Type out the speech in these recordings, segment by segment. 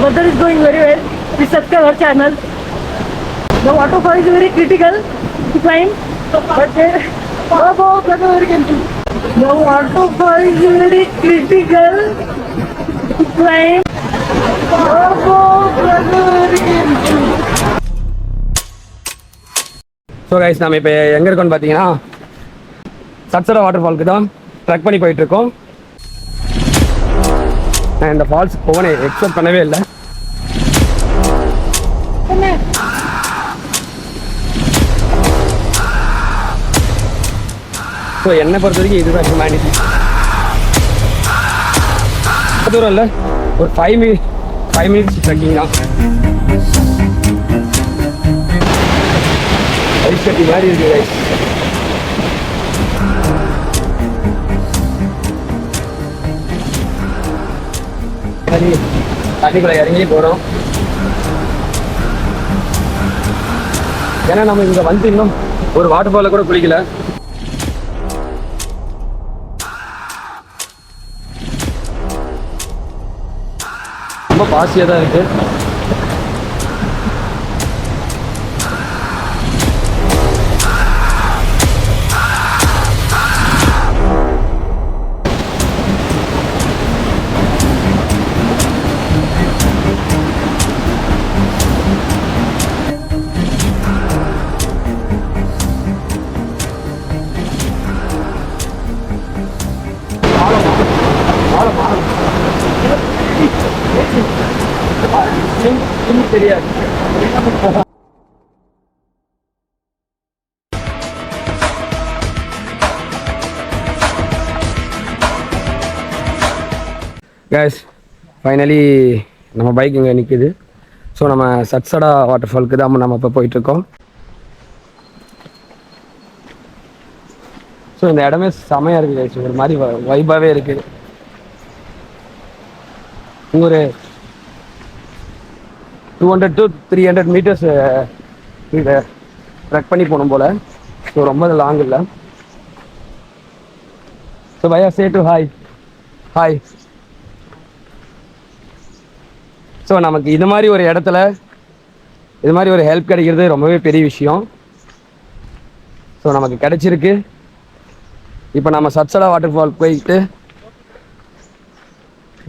weather is going very well. Please subscribe our channel. The waterfall is very critical to climb, but there, above oh, very careful. The waterfall is very critical to climb. So guys நம்ம இப்போ எங்கே இருக்கோம்னு பார்த்தீங்கன்னா சட்சரா water ஃபால்க்கு தான் trek பண்ணி போயிட்டுருக்கோம் நான் இந்த ஃபால்ஸ் போனே எக்ஸ்பெக்ட் பண்ணவே இல்லை ஸோ என்னை பொறுத்த வரைக்கும் இதுதான் ஹியூமனிட்டி தூரம் இல்லை. ஒரு five minute five minutes trekking தான். ஐஸ் கட்டி மாதிரி இருக்குது ஐஸ் சரி தண்ணிக்குள்ள இறங்கி போகிறோம் ஏன்னா நம்ம இங்கே வந்து இன்னும் ஒரு வாட்டர் ஃபாலில் கூட குளிக்கல. ரொம்ப பாசியாக தான் இருக்குது கேஸ் ஃபைனலி நம்ம பைக் இங்கே நிற்குது ஸோ நம்ம சட்சடா வாட்டர் ஃபால்க்கு தான் நம்ம இப்போ போயிட்டுருக்கோம். ஸோ இந்த இடமே செமையாக இருக்குது ஒரு மாதிரி வைபாகவே இருக்குது ஒரு two hundred to three hundred metres இதை ட்ரெக் பண்ணி போகணும் போல். ஸோ ரொம்ப லாங் இல்லை. So Bhaiya say to hi hi so நமக்கு இது மாதிரி ஒரு இடத்துல இது மாதிரி ஒரு ஹெல்ப் கிடைக்கிறது ரொம்பவே பெரிய விஷயம். ஸோ நமக்கு கிடைச்சிருக்கு. இப்போ நம்ம சட்சடா வாட்டர் ஃபால் போயிட்டு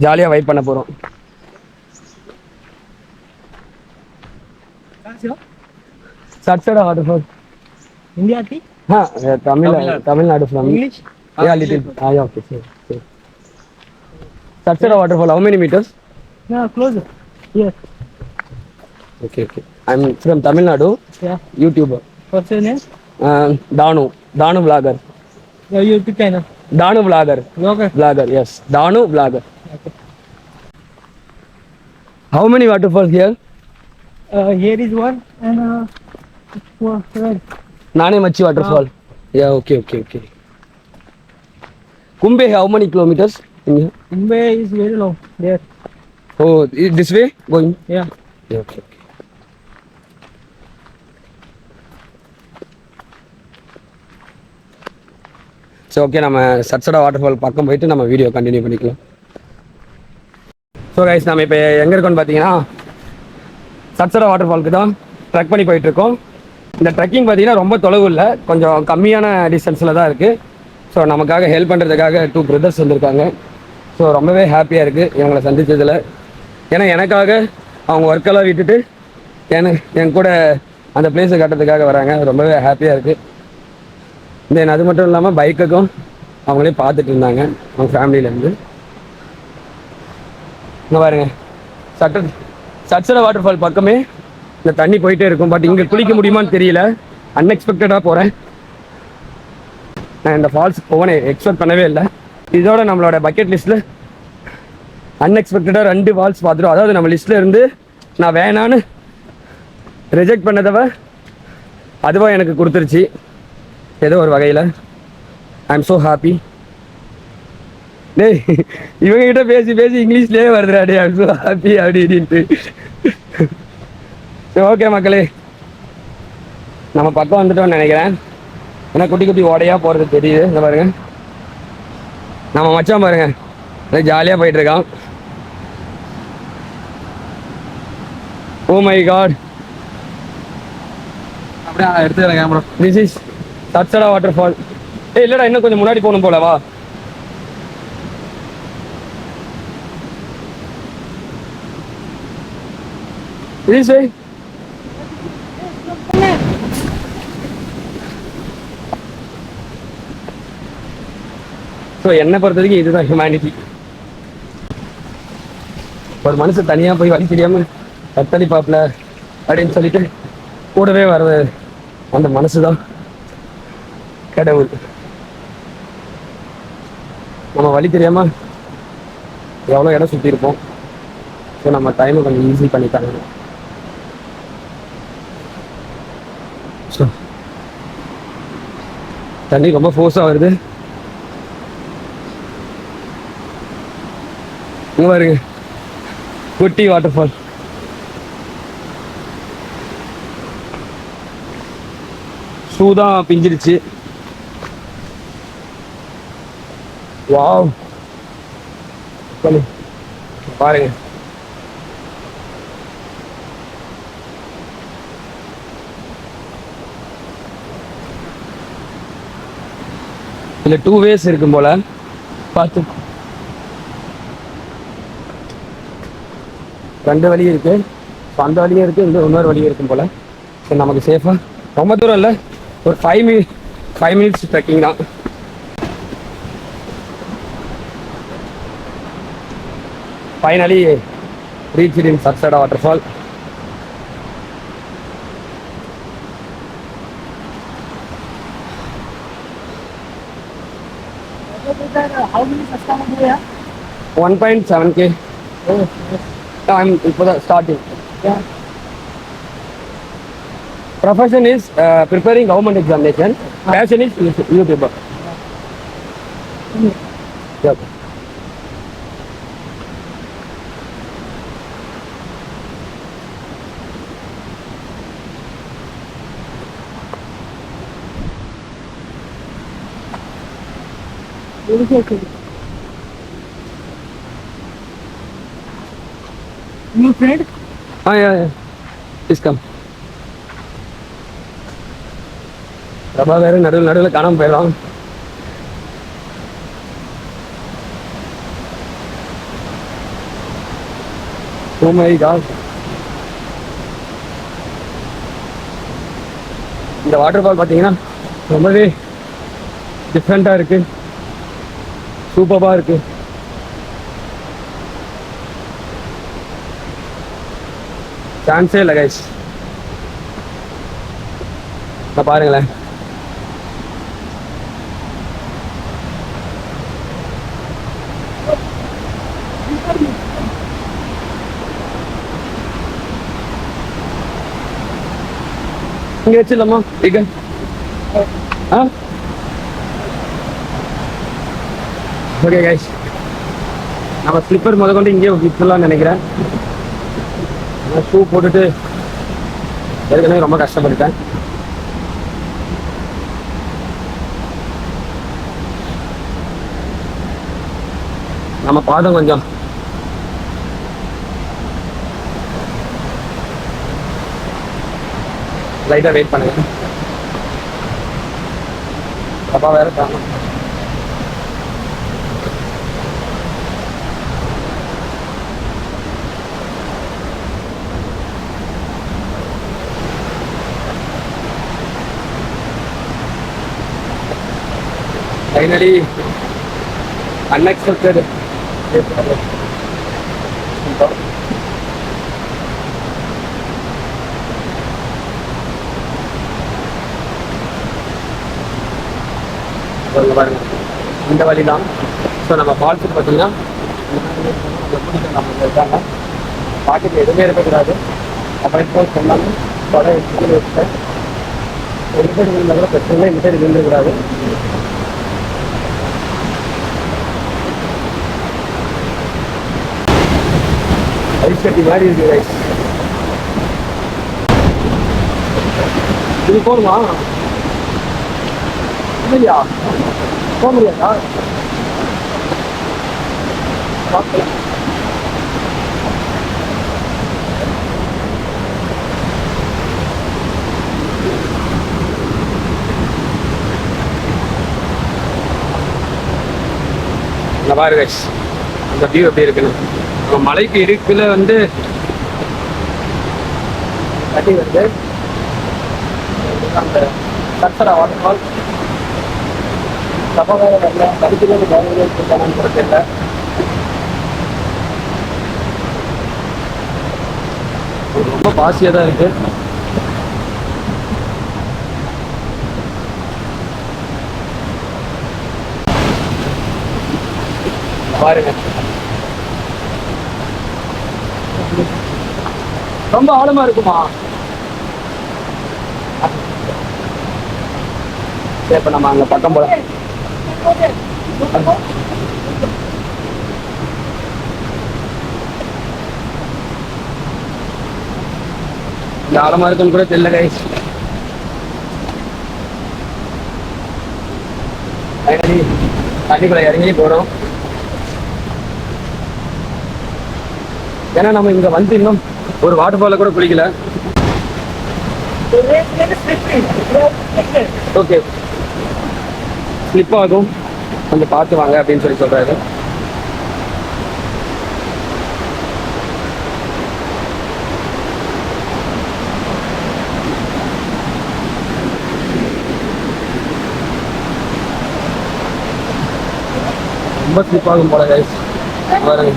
ஜாலியாக வெயிட் பண்ண போகிறோம் சட்சடா வாட்டர் ஃபால் India tea? हाँ Tamil Tamil Nadu from English? yeah little ah yeah okay sure, sure. Satsara waterfall how many meters No, closer. Here. okay okay I'm from Tamil Nadu Yeah. YouTuber What's your name? uh, Danu Danu vlogger Your YouTube channel. Danu vlogger Vlogger. vlogger yes Danu vlogger Okay. how many waterfalls here Uh, Here is one and uh, one, right. Nane Machi waterfall yeah okay okay okay Kumbe how many kilometers in here Mumbai is very long. There. oh i- this way going Yeah. Yeah, okay, okay. So okay நம்ம சட்சடா waterfall பக்கம் போயிட்டு நம்ம video continue பண்ணிக்கலாம் so guys நம்ம இப்போ எங்கே இருக்கோம்னு பார்த்தீங்கன்னா சட்சடா வாட்டர் ஃபால்க்கு தான் ட்ரெக் பண்ணி போயிட்டு இருக்கோம் இந்த ட்ரெக்கிங் பார்த்தீங்கன்னா ரொம்ப தொலைவு இல்லை. கொஞ்சம் கம்மியான டிஸ்டன்ஸில் தான் இருக்குது ஸோ நமக்காக ஹெல்ப் பண்ணுறதுக்காக டூ பிரதர்ஸ் வந்திருக்காங்க. ஸோ ரொம்பவே ஹாப்பியாக இருக்குது இவங்களை சந்தித்ததில் ஏன்னா எனக்காக அவங்க ஒர்க்கெல்லாம் விட்டுட்டு என என் கூட அந்த பிளேஸை கட்டுறதுக்காக வராங்க. ரொம்பவே ஹாப்பியாக இருக்குது தென் அது மட்டும் இல்லாமல் பைக்குக்கும் அவங்களே பார்த்துட்டு இருந்தாங்க. அவங்க ஃபேமிலியிலேருந்து இங்கே பாருங்க. சட்ட சட்சட வாட்டர் ஃபால் பக்கமே இந்த தண்ணி போயிட்டே இருக்கும். பட் இங்கே குளிக்க முடியுமான்னு தெரியல. அன்எக்ஸ்பெக்டடாக போகிறேன் நான் இந்த ஃபால்ஸ் போவனே எக்ஸ்பெக்ட் பண்ணவே இல்லை. இதோட நம்மளோட பக்கெட் லிஸ்ட்டில் அன்எக்ஸ்பெக்டடாக ரெண்டு ஃபால்ஸ் பார்த்துரும் அதாவது நம்ம லிஸ்ட்டில் இருந்து நான் வேணான்னு ரிஜெக்ட் பண்ணதவ அதுவாக எனக்கு கொடுத்துருச்சு. ஏதோ ஒரு வகையில். ஐ எம் ஸோ ஹாப்பி டேய் இவங்க கிட்ட பேசி பேசி இங்கிலீஷ்லேயே வருதுடா டே ஐம் ஸோ ஹாப்பி அப்படி இப்படின்ட்டு. சரி ஓகே மக்களே. நம்ம பக்கம் வந்துட்டோம்னு நினைக்கிறேன். ஏன்னா குட்டி குட்டி ஓடையா போகிறது தெரியுது. இந்த பாருங்க. நம்ம மச்சான் பாருங்க. ஜாலியாக போயிட்டு இருக்கான் ஓ மை காட் அப்படியே எடுத்துக்கிறேன் camera this is Satsara waterfall ஏய் இல்லடா இன்னும் கொஞ்சம் முன்னாடி போகணும் What வா This say? ஸோ என்னை பொறுத்த வரைக்கும் இதுதான் ஹியூமனிட்டி ஒரு மனுஷன் தனியாக போய் வழி தெரியாமல் தத்தளி பாப்பில் அப்படின்னு சொல்லிட்டு கூடவே வர்றது அந்த மனசு தான் கடவுள். நம்ம வழி தெரியாம எவ்வளோ இடம் சுற்றி இருப்போம் ஸோ நம்ம டைமை கொஞ்சம் ஈஸி பண்ணித்தாங்க தரணும். தண்ணி ரொம்ப ஃபோர்ஸாக வருது. இங்கே பாருங்க. குட்டி வாட்டர் ஃபால் ஷூ தான் பிஞ்சிருச்சு வாவ் பாருங்க. இதுல டூ வேஸ் இருக்கும் போல. பார்த்து. ரெண்டு வழி இருக்கு. So, அந்த வழியும் இருக்கு இந்த இன்னொரு வழியும் இருக்கும் போல. ஸோ நமக்கு சேஃபா ரொம்ப தூரம் இல்லை. ஒரு five mini five minutes trekking தான். Finally reach in Satsara water How many customers do you have? One point seven K Oh, yes. I'm இப்போ தான் starting Yeah. Profession is preparing government examination passion is YouTuber Okay, okay. New ஆ yeah. Is come பிரபா வேற நடுவில் நடுவில் காணாமல் போயிடலாம் oh oh my இந்த வாட்டர் ஃபால் பார்த்தீங்கன்னா ரொம்பவே டிஃப்ரெண்ட்டாக இருக்கு. சூப்பராக இருக்கு. சான்ஸே இல்லை கைஸ் இப்போ பாருங்களேன். இங்க வச்சிடலாமா? இங்க ஆ? ஓகே கைஸ் நம்ம ஸ்லிப்பர் முத கொண்டு இங்கே விட்டுலாம்னு நினைக்கிறேன். ஷூ போட்டுட்டு ஏற்கனவே ரொம்ப கஷ்டப்பட்டுட்டேன். நம்ம பாதம் கொஞ்சம். லைட்டாக வெயிட் பண்ணுங்க. அப்பா வேற காணும் ஃபைனலி அன்எக்ஸ்பெக்டட் இந்த வழி தான் ஸோ நம்ம ஃபால்ஸுக்கு பார்த்தீங்கன்னா நம்ம இருக்காங்க பாக்கெட் எதுவுமே இருக்கக்கூடாது. அப்புறம் இப்போ சொன்னாங்க தொடை எடுத்து ஒரு சைடு விழுந்தா கூட பிரச்சனை இல்லை இந்த சைடு விழுந்துக்கூடாது மீன் சட்டி மாதிரி இருக்குது ரைஸ் இது போடுமா இல்லையா? போக முடியாதா? பாரு கைஸ் அந்த வியூ எப்படி இருக்குன்னு. நம்ம மலைக்கு இருக்குல வந்து தண்ணி வருது அந்த சர்சரா வாட்டர் ஃபால் கருத்துல வேறு தெரியல ரொம்ப பாசியாக தான் இருக்கு. பாருங்க. ரொம்ப ஆழமா இருக்குமா? சரி இப்ப நம்ம அங்க பக்கம் போல இந்த ஆழமா இருக்குன்னு கூட தெரியல கைஸ் தண்ணிக்குள்ள இறங்கி போறோம். ஏன்னா நம்ம இங்க வந்து இன்னும் ஒரு வாட்டர் ஃபால கூட குளிக்கல ஓகே ஸ்லிப் ஆகும். கொஞ்சம் பார்த்து வாங்க அப்படின்னு சொல்லி சொல்றாரு. ரொம்ப ஸ்லிப் ஆகும் போல கைஸ் பாருங்க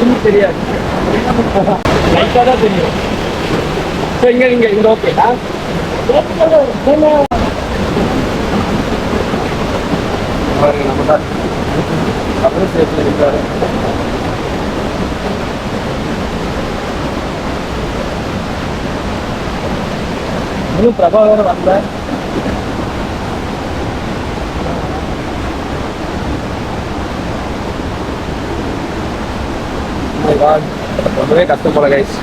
இன்னும் தெரியாது லைட்டாக தான் தெரியும். ஸோ இங்கே இங்கே இந்த ஓகேடா பாருங்க நம்ம தான் அப்புறம் இருக்காரு இன்னும் பிரபாகர் வேற வரல Oh my God. ரொம்பவே கஷ்டம் போல கைஸ்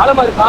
ஆழமா இருக்கா?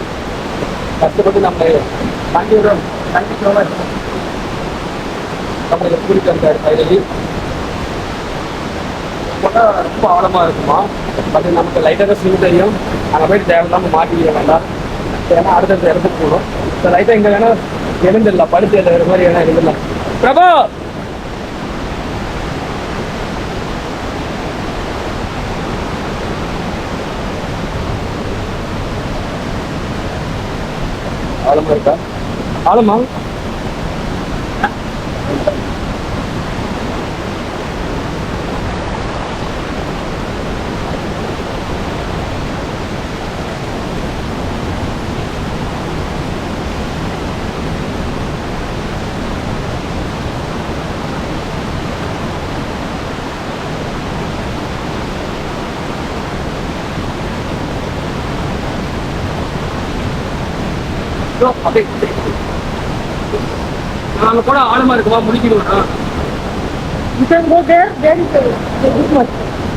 கஷ்டப்பட்டு நம்ம தாண்டி விடுறோம் தேங்க்யூ ஸோ தந்தார் நம்மளுக்கு போட்டால் ரொம்ப ஆழமாக இருக்குமா? பட் நமக்கு லைட்டாக தான் ஸ்விம் தெரியும். அங்கே போயிட்டு தேவையில்லாமல் மாட்டிக்க வேண்டாம். ஏன்னா அடுத்தடுத்த இடத்துக்கு போகணும். ஸோ லைட்டாக இங்கே வேணால் எழுந்துடலாம் படுத்து எழுதுற மாதிரி வேணால் எழுந்துடலாம் பிரபா! ஆலமா இருக்கா? ஆலமா இதோ, அப்படியே நாங்க கூட ஆழமா இருக்குமா முடிக்கணும் You can go there, there is a this much.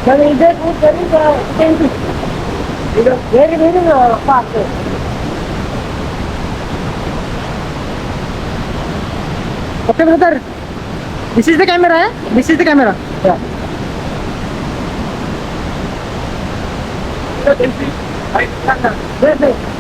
But in that food, there is a ten fish. Very, very uh, fast. Okay, brother. This is the camera, eh? This is the camera. Yeah. Yes, yes. Papa!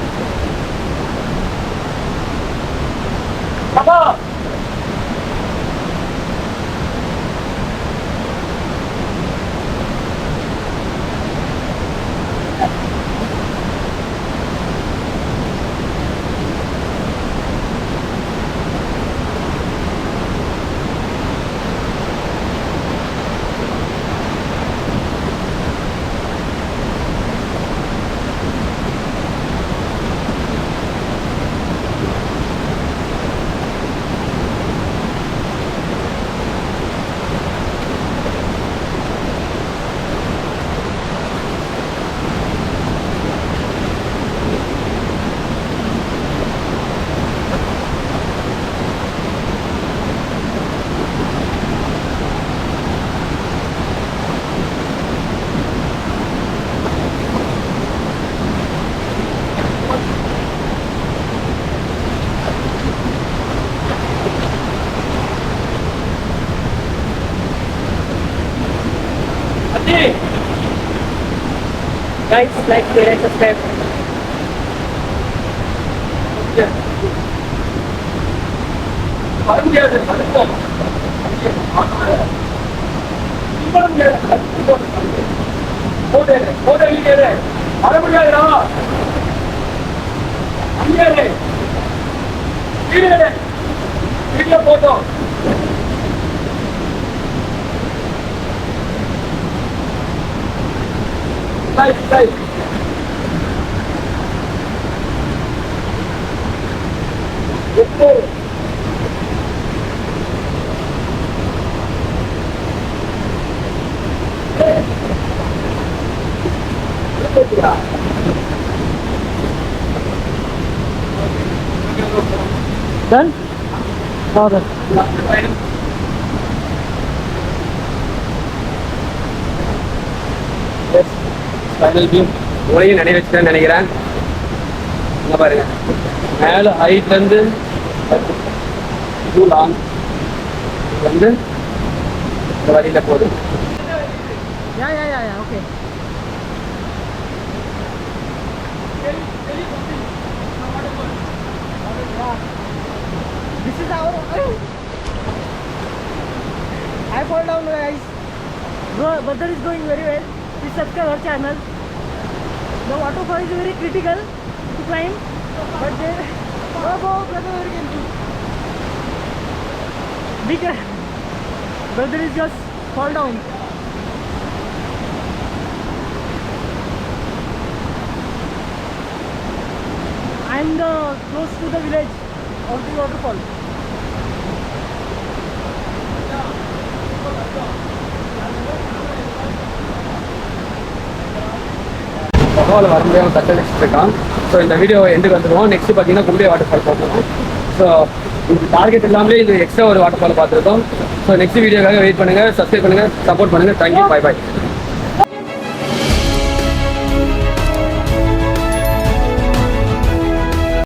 Guys, like, share, and subscribe. Video போட்டோம் Dive, dive. Yes, sir. Done? Order. Final view உங்களையும் நினைவு வச்சுட்டேன்னு நினைக்கிறேன் இங்க பாருங்க மேலே ஹைட்லேருந்து இது long இது வந்து இந்த வழியில் போகுது Yeah, yeah, yeah, yeah, okay. This is our. I fall down, guys. Bro, weather is going very well. It's सबका घर channel the waterfall is very critical to climb but they be care is just fall down I am the close to the village of the waterfall பகவால் வர முடியாமல் தக்க இருக்கான். So இந்த video எண்டுக்கு வந்துடுவோம். Next பார்த்தீங்கன்னா கும்பே வாட்டர் ஃபால் பார்க்கணும் so இந்த டார்கெட் இல்லாமலே இது எக்ஸ்ட்ரா ஒரு வாட்டர் ஃபால் பார்த்துருக்கோம். ஸோ நெக்ஸ்ட் வீடியோக்காக வெயிட் பண்ணுங்கள் சப்ஸ்கிரைப் பண்ணுங்கள் சப்போர்ட் பண்ணுங்கள் தேங்க்யூ பை பாய்